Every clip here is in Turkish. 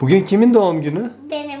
Bugün kimin doğum günü? Benim.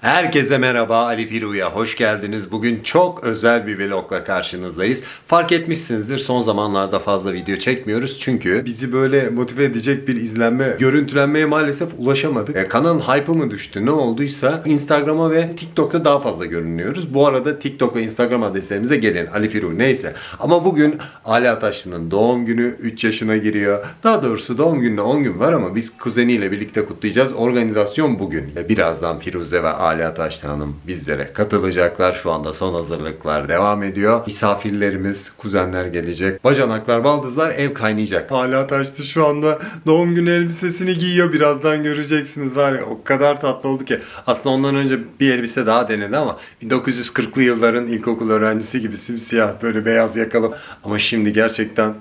Herkese merhaba Ali Firu'ya hoş geldiniz. Bugün çok özel bir vlogla karşınızdayız. Fark etmişsinizdir son zamanlarda fazla video çekmiyoruz. Çünkü bizi böyle motive edecek bir izlenme, görüntülenmeye maalesef ulaşamadık. E, kanalın hype'ı mı düştü ne olduysa Instagram'a ve TikTok'ta daha fazla görünüyoruz. Bu arada TikTok ve Instagram adreslerimize gelin Ali Firu neyse. Ama bugün Ali Ataşlı'nın doğum günü 3 yaşına giriyor. Daha doğrusu doğum gününe 10 gün var ama biz kuzeniyle birlikte kutlayacağız. Organizasyon bugün. Ve Birazdan Firuze ve Ali Ataşlı Hanım bizlere katılacaklar. Şu anda son hazırlıklar devam ediyor. Misafirlerimiz, kuzenler gelecek. Bacanaklar, baldızlar ev kaynayacak. Ali Ataşlı şu anda doğum günü elbisesini giyiyor. Birazdan göreceksiniz var ya o kadar tatlı oldu ki. Aslında ondan önce bir elbise daha denedi ama 1940'lı yılların ilkokul öğrencisi gibi simsiyah böyle beyaz yakalı. Ama şimdi gerçekten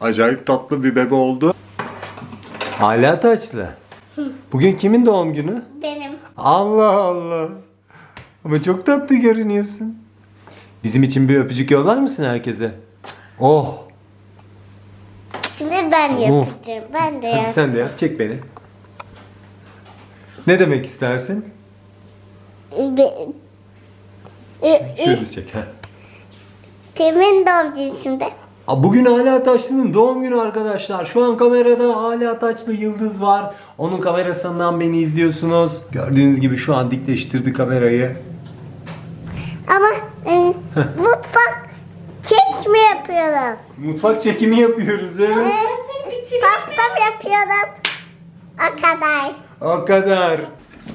acayip tatlı bir bebe oldu. Ali Ataşlı. Bugün kimin doğum günü? Benim. Allah Allah. Ama çok tatlı görünüyorsun. Bizim için bir öpücük yollar mısın herkese? Oh. Şimdi ben yapacağım. Ben de Hadi yap. sen de yap. Çek beni. Ne demek istersin? Be- Ü- ü- Şöyle çek. ha. Kimin doğum günü şimdi? Aa, Bugün Ala Taşlı'nın doğum günü arkadaşlar. Şu an kamerada Ala Taşlı Yıldız var. Onun kamerasından beni izliyorsunuz. Gördüğünüz gibi şu an dikleştirdi kamerayı. Ama e, mutfak kek mi yapıyoruz? Mutfak çekimi yapıyoruz değil mi? Pasta yapıyoruz? O kadar. O kadar.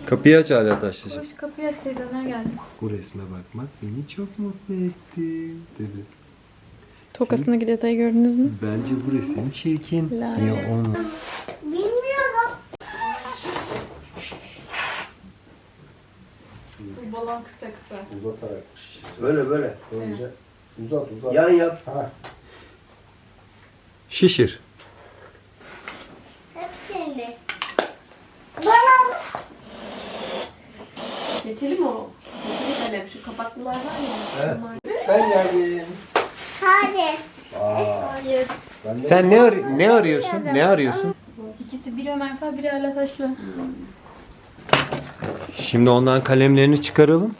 Kapıyı aç Ala Taşlı'cığım. Koş kapıyı aç teyzenler geldi. Bu resme bakmak beni çok mutlu etti dedi. Tokasındaki detayı gördünüz mü? Bence bu resim çirkin. La. Ya onu. Bilmiyorum. Bu balon kısa kısa. Uzatarak Böyle böyle. Önce uzat uzat. Yan yap. Ha. Şişir. Hep şimdi. Bana Geçelim o. Geçelim kalem. Şu kapaklılar var ya. Onlar. Ben geldim. Hadi. Hayır. Ben de Sen ne ar- ne arıyorsun? Ne arıyorsun? İkisi biri Ömer Fa, biri Ala Taşlı. Şimdi ondan kalemlerini çıkaralım.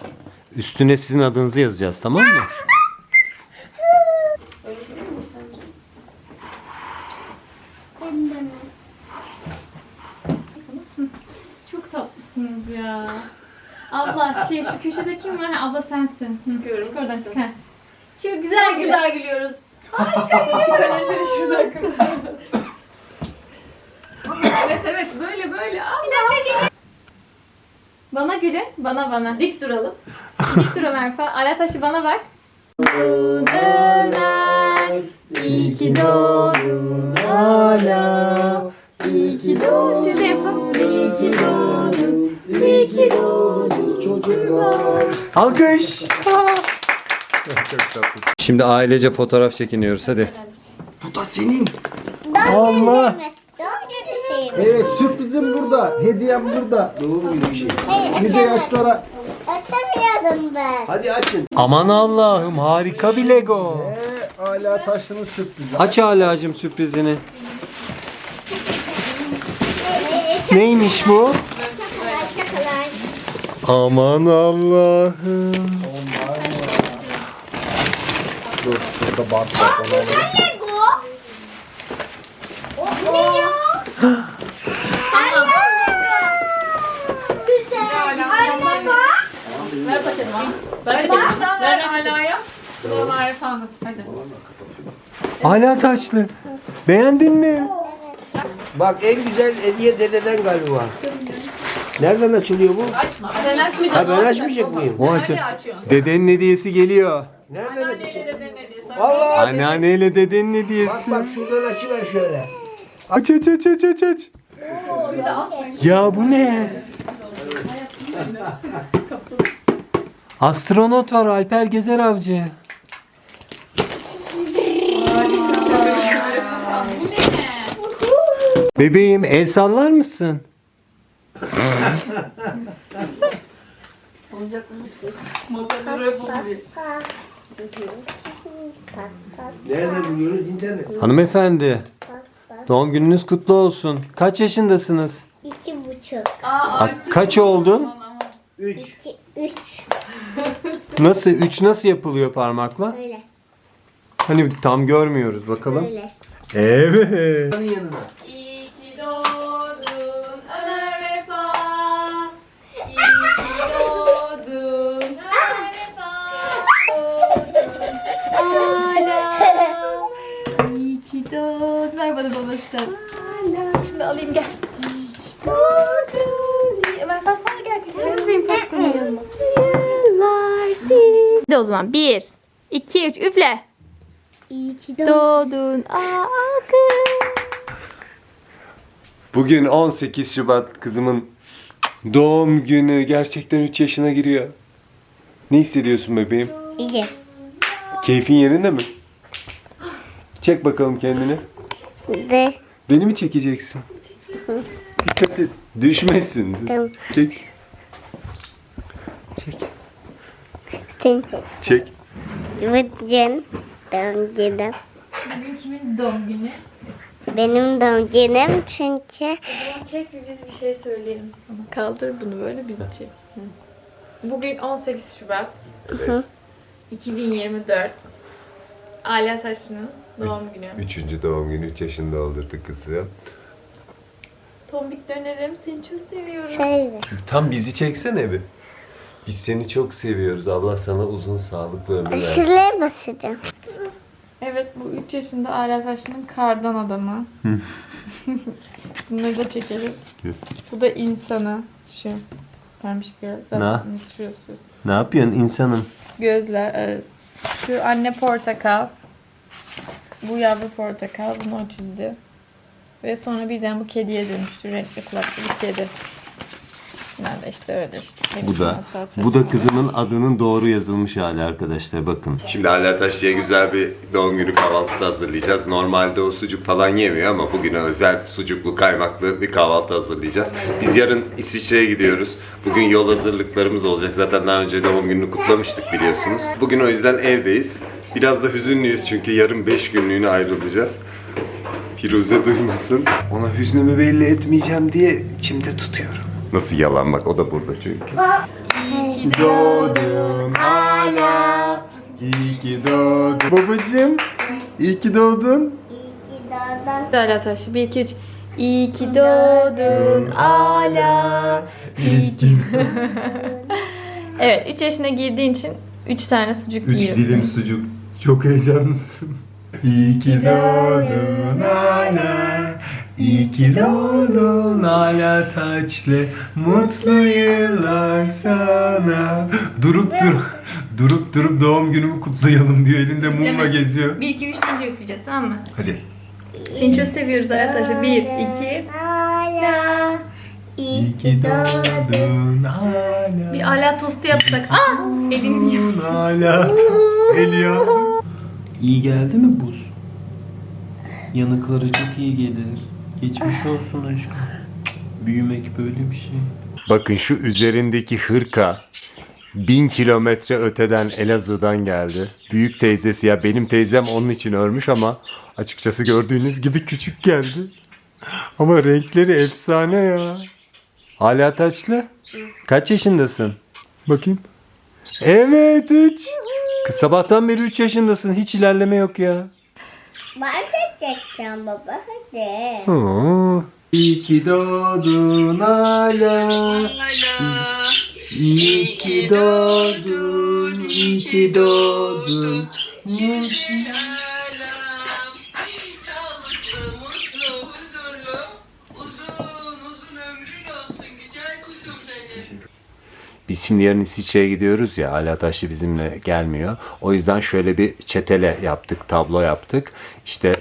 Üstüne sizin adınızı yazacağız tamam mı? Çok tatlısınız ya. Abla şey şu köşede kim var? Ha, abla sensin. Çıkıyorum. Çık oradan çık. ha. Şimdi güzel güzel gülüyoruz. Harika. Şu kalemleri şuradan evet evet böyle böyle. Allah. Bana gülün. Bana bana. Dik duralım. Dik dur Ömer Fa. Ala taşı bana bak. Doğdun Ömer. İyi ki doğdun Ala. İyi ki doğdun. Siz de yapın. İyi ki doğdun. İyi ki doğdun. çocuklar. Alkış. Çok tatlı. Şimdi ailece fotoğraf çekiniyoruz hadi. Bu da senin. Allah. Doğum günü şeyi mi? Evet sürprizim burada. Hediyem burada. Doğum günü şey. Hayır, Nice açamıyorum. yaşlara. Açamıyordum ben. Hadi açın. Aman Allah'ım harika bir Lego. Ee, Ala Taşlı'nın sürprizi. Aç Ala'cığım sürprizini. Neymiş bu? Çakalar çakalar. Aman Allah'ım. Dur şurada bant var. Onu alalım. Lego. O ne ya? Güzel. Anne bak. Ver paketim al. Ver paketim. Ver Ala'ya. Ömer Fa anlat. Hadi. Hala taşlı. Beğendin mi? Bak en güzel hediye dededen galiba. Nereden açılıyor bu? Açma. Ben açmayacağım. Ha ben açmayacak mıyım? O açı. Dedenin hediyesi geliyor. Nereden açacağım? Vallahi. Anneanneyle dedenin Bak hediyesi. bak şuradan açıver şöyle. Aç aç aç aç aç aç. Ya bu ne? Astronot var Alper Gezer Avcı. Bebeğim el sallar mısın? Nerede buluyoruz? İnternet. Hanımefendi Pas pas. doğum gününüz kutlu olsun. Kaç yaşındasınız? İki buçuk. Aa, Ha, kaç oldun? Üç. İki, üç. Nasıl? Üç nasıl yapılıyor parmakla? Böyle. Hani tam görmüyoruz bakalım. Böyle. Evet. Onun yanına. İyi ki doğdun Ömer Vefa. İyi ki doğdun Ömer Vefa. Doğdun Ala. İyi ki doğdun. Ver sen. Şimdi alayım gel. Ömer Vefa sana gel. Küçük benim pastanın yanıma. Hadi o zaman. Bir, iki, üç. Üfle. İyi ki doğdun. Doğdun. Aa, alkış. Bugün 18 Şubat kızımın doğum günü. Gerçekten 3 yaşına giriyor. Ne hissediyorsun bebeğim? İyi. Keyfin yerinde mi? Çek bakalım kendini. De. Beni mi çekeceksin? Dikkat et. Düşmesin. Tamam. Çek. Çek. Sen çek. Çek. Bugün doğum günüm. Bugün kimin doğum günü? Benim doğum günüm çünkü Çek bir biz bir şey söyleyelim sana. Kaldır bunu böyle bizi çek. Bugün 18 Şubat. 2024. Ala Saçlı'nın doğum günü. Üçüncü doğum günü 3 yaşında oldurdu kızı. Tombik dönerim seni çok seviyorum. şöyle. Tam bizi çeksene bir. Biz seni çok seviyoruz. Allah sana uzun sağlıklı ömür versin. Şuraya basacağım. Evet bu 3 yaşında Ala Saçlı'nın kardan adamı. Bunları da çekelim. Bu da insanı. Şu. Vermiş göz. Zaten Şurası şurası. Ne yapıyorsun insanım? Gözler arası. Şu anne portakal. Bu yavru portakal. Bunu o çizdi. Ve sonra birden bu kediye dönüştü. Renkli kulaklı bir kedi. Ben de işte öyle işte. Bu da bu da kızımın adının doğru yazılmış hali arkadaşlar bakın. Şimdi Hala Taşlı'ya güzel bir doğum günü kahvaltısı hazırlayacağız. Normalde o sucuk falan yemiyor ama bugüne özel sucuklu kaymaklı bir kahvaltı hazırlayacağız. Biz yarın İsviçre'ye gidiyoruz. Bugün yol hazırlıklarımız olacak. Zaten daha önce doğum gününü kutlamıştık biliyorsunuz. Bugün o yüzden evdeyiz. Biraz da hüzünlüyüz çünkü yarın 5 günlüğüne ayrılacağız. Firuze duymasın. Ona hüznümü belli etmeyeceğim diye içimde tutuyorum. Nasıl yalan bak o da burada çünkü. Doğdun hala. İyi ki doğdun. Babacım. iyi ki doğdun. İyi ki doğdun. Ala taşı. 1 2 3. İyi ki doğdun Ala. İyi ki Evet 3 yaşına girdiğin için 3 tane sucuk Üç yiyorsun. dilim sucuk. Çok heyecanlısın. İyi ki doğdun hala. İyi ki doğdun hala taçlı. Mutlu yıllar sana. Durup durup durup durup doğum günümü kutlayalım diyor. Elinde mumla geziyor. 1 2 3 deyince üfleyeceğiz tamam mı? Hadi. Seni çok seviyoruz Ala taşı. 1 2 Hala. İyi ki doğdun hala. Bir ala tostu yapsak. Aa! Elim ya. Hala. El ya. İyi geldi mi buz? Yanıklara çok iyi gelir. Geçmiş olsun aşkım. Büyümek böyle bir şey. Bakın şu üzerindeki hırka bin kilometre öteden Elazığ'dan geldi. Büyük teyzesi ya benim teyzem onun için örmüş ama açıkçası gördüğünüz gibi küçük geldi. Ama renkleri efsane ya. Hala taçlı. Kaç yaşındasın? Bakayım. Evet 3. Kız sabahtan beri 3 yaşındasın. Hiç ilerleme yok ya. Ben de çekeceğim baba hadi. Oo. İyi ki doğdun hala. İyi ki doğdun, iyi ki doğdun. Sağlıklı, Biz şimdi yarın İsviçre'ye gidiyoruz ya. Hala Taşlı bizimle gelmiyor. O yüzden şöyle bir çetele yaptık, tablo yaptık. İşte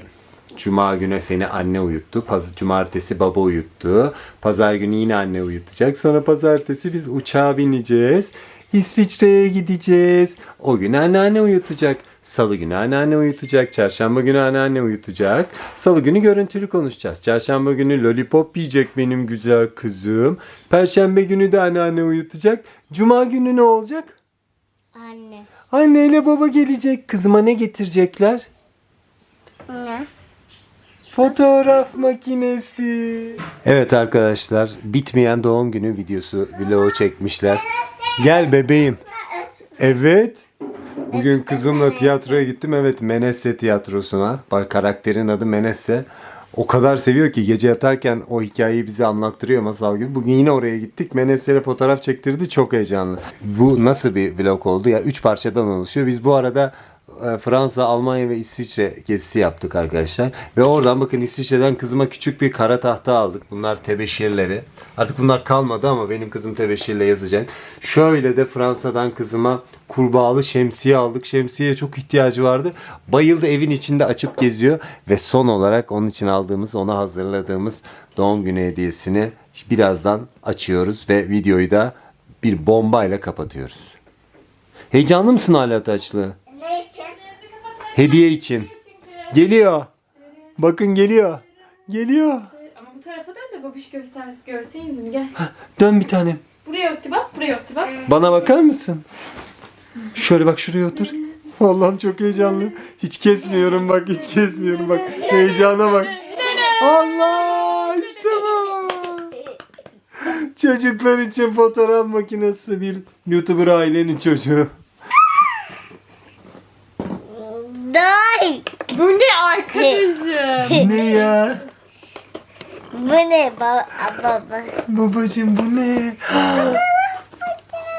Cuma günü seni anne uyuttu. Paz cumartesi baba uyuttu. Pazar günü yine anne uyutacak. Sonra pazartesi biz uçağa bineceğiz. İsviçre'ye gideceğiz. O gün anneanne uyutacak. Salı günü anneanne uyutacak. Çarşamba günü anneanne uyutacak. Salı günü görüntülü konuşacağız. Çarşamba günü lollipop yiyecek benim güzel kızım. Perşembe günü de anneanne uyutacak. Cuma günü ne olacak? Anne. Anne ile baba gelecek. Kızıma ne getirecekler? Ne? Fotoğraf makinesi. Evet arkadaşlar, bitmeyen doğum günü videosu vlogu çekmişler. Gel bebeğim. Evet. Bugün kızımla tiyatroya gittim. Evet, Menesse tiyatrosuna. Bak karakterin adı Menesse. O kadar seviyor ki gece yatarken o hikayeyi bize anlattırıyor masal gibi. Bugün yine oraya gittik. Menesse ile fotoğraf çektirdi. Çok heyecanlı. Bu nasıl bir vlog oldu? Ya üç parçadan oluşuyor. Biz bu arada Fransa, Almanya ve İsviçre gezisi yaptık arkadaşlar. Ve oradan bakın İsviçre'den kızıma küçük bir kara tahta aldık. Bunlar tebeşirleri. Artık bunlar kalmadı ama benim kızım tebeşirle yazacak. Şöyle de Fransa'dan kızıma kurbağalı şemsiye aldık. Şemsiyeye çok ihtiyacı vardı. Bayıldı evin içinde açıp geziyor. Ve son olarak onun için aldığımız, ona hazırladığımız doğum günü hediyesini birazdan açıyoruz. Ve videoyu da bir bombayla kapatıyoruz. Heyecanlı mısın hala Taçlı? Hediye için. Geliyor. Bakın geliyor. Geliyor. Ama bu tarafa dön de babiş göstersin, görsün yüzünü gel. Dön bir tanem. Buraya öptü bak, buraya öptü bak. Bana bakar mısın? Şöyle bak şuraya otur. Allah'ım çok heyecanlı. Hiç kesmiyorum bak hiç kesmiyorum bak. Heyecana bak. Allah işte bu. Çocuklar için fotoğraf makinesi bir YouTuber ailenin çocuğu. Bu ne arkadaşım? Ne ya? Bu ne baba? baba? Babacım bu ne?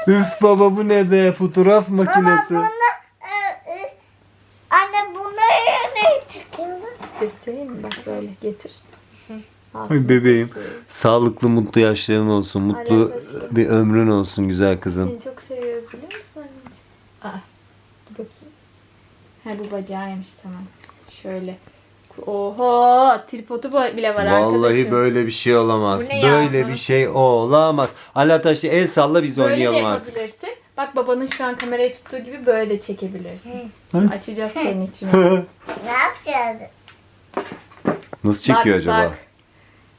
Üf baba bu ne be? Fotoğraf makinesi. Bunu, e, e, anne bunları ne takıyorlar? Göstereyim mi? Bak böyle getir. Ay bebeğim. Sağlıklı mutlu yaşların olsun. Mutlu bir ömrün olsun güzel kızım. Seni çok seviyoruz biliyor musun anneciğim? Aa. Ha bu bacağıymış tamam. Şöyle. Oho tripodu bile var Vallahi arkadaşım. böyle bir şey olamaz. Bu ne Böyle bir şey olamaz. Allah taşı el salla biz Böyle de oynayalım artık. yapabilirsin. Bak babanın şu an kamerayı tuttuğu gibi böyle de çekebilirsin. Açacağız senin için. Ne yapacağız? Nasıl çekiyor Bak, acaba? bak.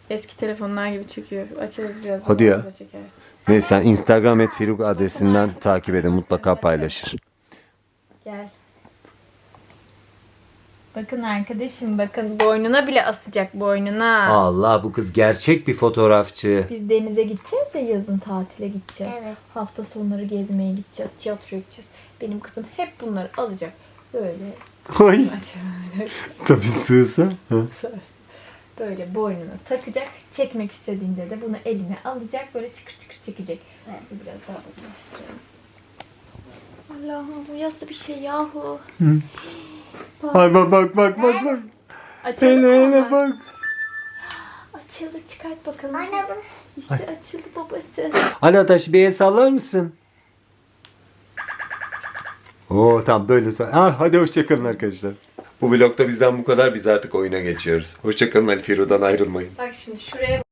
Eski telefonlar gibi çekiyor. Açarız biraz. Hadi ya. çekeriz. Neyse sen Instagram et Firuk adresinden takip edin. Mutlaka paylaşır. Gel. Bakın arkadaşım bakın boynuna bile asacak boynuna. Allah bu kız gerçek bir fotoğrafçı. Biz denize gideceğiz ya yazın tatile gideceğiz. Evet. Hafta sonları gezmeye gideceğiz. Tiyatroya gideceğiz. Benim kızım hep bunları alacak. Böyle Ay tabii sığsa. Ha. Böyle boynuna takacak. Çekmek istediğinde de bunu eline alacak. Böyle çıkır çıkır çekecek. Bu Biraz daha bakmıştıralım. Allah'ım bu nasıl bir şey yahu. Ay bak bak bak bak bak. Açalım Hele hele bak. Açıldı çıkart bakalım. Anne bu. İşte açıldı babası. Ali Taş bir el sallar mısın? Oo tamam böyle sal- ha, Hadi hoşçakalın arkadaşlar. Bu vlogda bizden bu kadar. Biz artık oyuna geçiyoruz. Hoşçakalın Ali Firu'dan ayrılmayın. Bak şimdi şuraya